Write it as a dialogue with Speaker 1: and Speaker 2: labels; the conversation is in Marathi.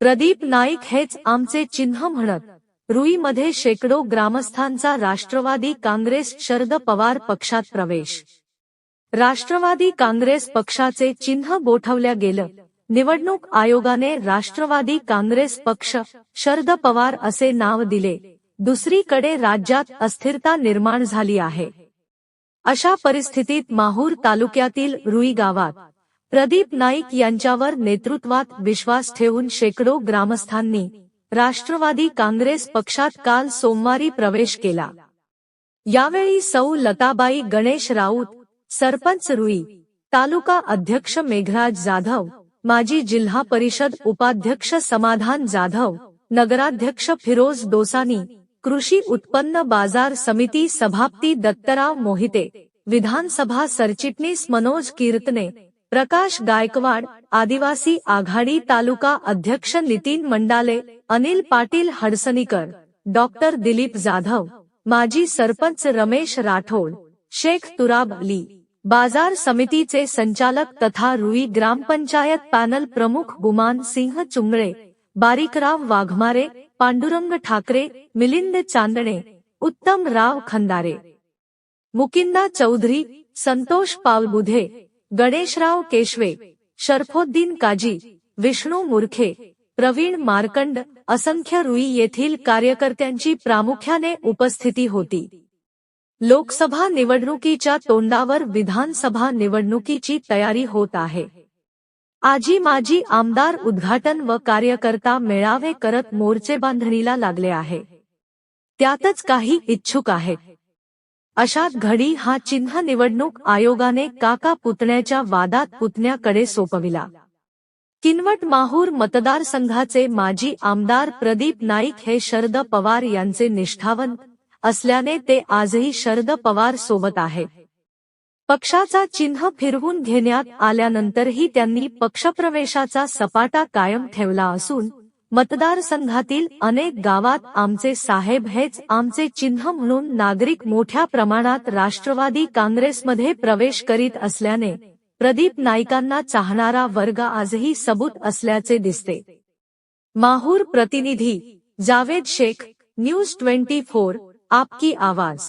Speaker 1: प्रदीप नाईक हेच आमचे चिन्ह म्हणत. रुईमध्ये शेकडो ग्रामस्थांचा राष्ट्रवादी काँग्रेस शरद पवार पक्षात प्रवेश. राष्ट्रवादी काँग्रेस पक्षाचे चिन्ह गोठवल्या गेलं. निवडणूक आयोगाने राष्ट्रवादी काँग्रेस पक्ष शरद पवार असे नाव दिले. दुसरीकडे राज्यात अस्थिरता निर्माण झाली आहे. अशा परिस्थितीत माहूर तालुक्यातील रुई गावात प्रदीप नाईक यांच्यावर नेतृत्वात विश्वास ठेवून शेकडो ग्रामस्थांनी राष्ट्रवादी काँग्रेस पक्षात काल सोमवारी प्रवेश केला. यावेळी सौ लताबाई गणेश राऊत सरपंच रुई तालुका अध्यक्ष मेघराज जाधव माजी जिल्हा परिषद उपाध्यक्ष समाधान जाधव नगराध्यक्ष फिरोज दोसानी कृषी उत्पन्न बाजार समिती सभापती दत्तराव मोहिते विधानसभा सरचिटणीस मनोज कीर्तने प्रकाश गायकवाड आदिवासी आघाडी तालुका अध्यक्ष नितीन मंडाले अनिल पाटील हडसनीकर डॉक्टर दिलीप जाधव माजी सरपंच रमेश राठोड शेख तुराब अली बाजार समितीचे संचालक तथा रुई ग्रामपंचायत पॅनल प्रमुख गुमान सिंह चुंगळे बारीकराव वाघमारे पांडुरंग ठाकरे मिलिंद चांदणे उत्तम राव खंदारे मुकिंदा चौधरी संतोष पावलबुधे गणेशराव केशवे शरफोद्दीन काजी विष्णू मुरखे प्रवीण मार्कंड असंख्य रुई येथील कार्यकर्त्यांची प्रामुख्याने उपस्थिती होती. लोकसभा निवडणुकीच्या तोंडावर विधानसभा निवडणुकीची तयारी होत आहे. आजी माजी आमदार उद्घाटन व कार्यकर्ता मेळावे करत मोर्चे बांधणीला लागले आहे. त्यातच काही इच्छुक आहेत. अशात घडी हा चिन्ह निवडणूक आयोगाने काका पुतण्याच्या वादात पुतण्याकडे सोपविला. किनवट माहूर मतदारसंघाचे माजी आमदार प्रदीप नाईक हे शरद पवार यांचे निष्ठावंत असल्याने ते आजही शरद पवार सोबत आहेत पक्षाचा चिन्ह फिरवून घेण्यात आल्यानंतरही त्यांनी पक्षप्रवेशाचा सपाटा कायम ठेवला असून मतदारसंघातील अनेक गावात आमचे साहेब हेच आमचे चिन्ह म्हणून नागरिक मोठ्या प्रमाणात राष्ट्रवादी काँग्रेसमध्ये प्रवेश करीत असल्याने प्रदीप नाईकांना चाहणारा वर्ग आजही सबूत असल्याचे दिसते. माहूर प्रतिनिधी Javed Shaikh news twenty four आपकी आवाज.